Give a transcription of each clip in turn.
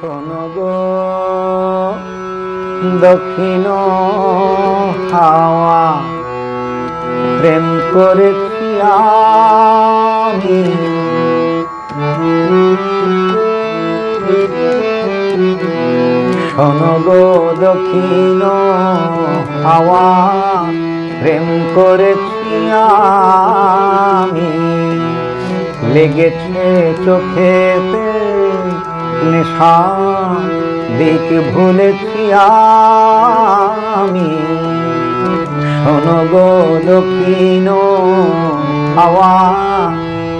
শোনো দক্ষিণ হাওয়া প্রেম করেছি আমি। দক্ষিণ হাওয়া প্রেম করেছি আমি। লেগেছে চোখেতে নেশা দিক ভুলেছি আমি। শোনো গো দক্ষিণ হাওয়া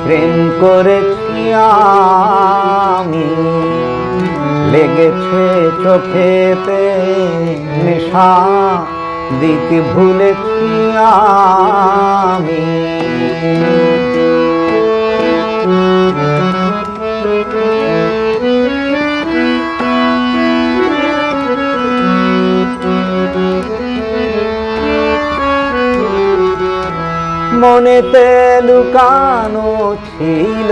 প্রেম করেছি আমি। লেগেছে চোখেতে নেশা দিক ভুলেছি আমি। মনেতে লুকানো ছিল।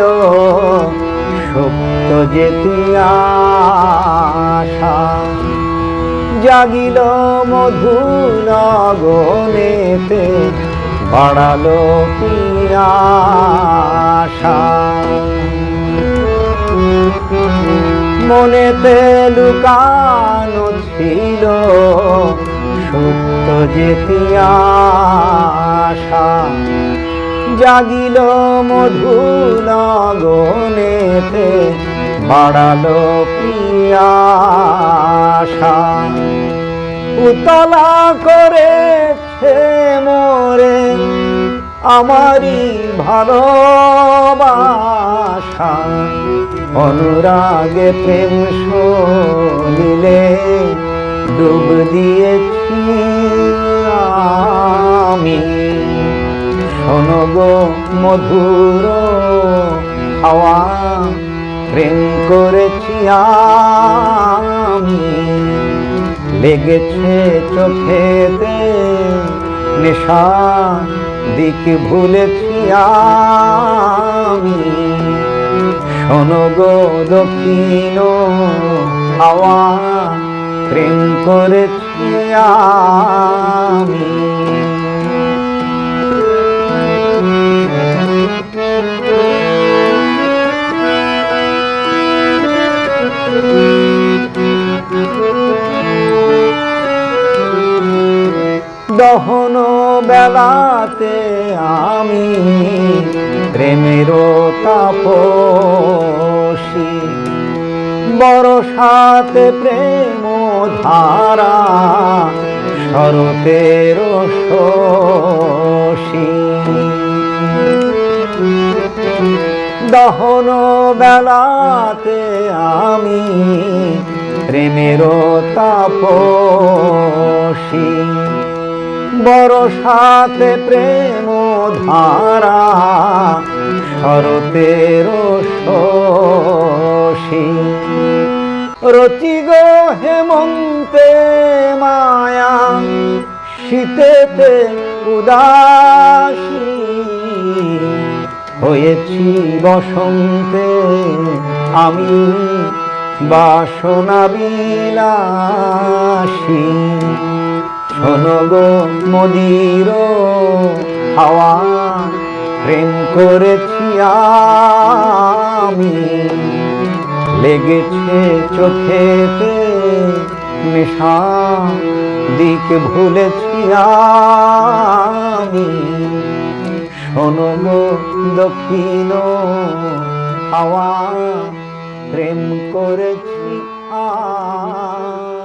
সত্য যেতি আশা। জাগিল মধুর গনেতে বাড়ালো পিয়াসা মনেতে লুকানো ছিল। সত্য যেতি আশা, জাগিল মধুর গনেতে বাড়ালো পিয়াসা উতলা করেছে মোরে আমারই ভালোবাসা। অনুরাগে প্রেম সলিলে ডুব দিয়েছি আমি শোনো গো মধুর হাওয়া প্রেম করেছি আমি লেগেছে চোখেতে নেশা, দিক ভুলেছি আমি শোনো গো দক্ষিণ হাওয়া প্রেম করেছি আমি। দহন বেলাতে আমি প্রেমের তাপসী বরসাতে প্রেম ধারা শরতের শশী। দহন বেলাতে আমি প্রেমের তাপসী। বরসাতে প্রেম ধারা রচি গো হেমন্তে মায়া, শীতেতে উদাসী হয়েছি বসন্তে। আমি বাসনা বিলাসী। শোনো গো মদির হাওয়া প্রেম করেছি আমি লেগেছে চোখেতে নেশা দিকে ভুলেছি আমি। শোনো গো দক্ষিণ হাওয়া প্রেম করেছি আমি।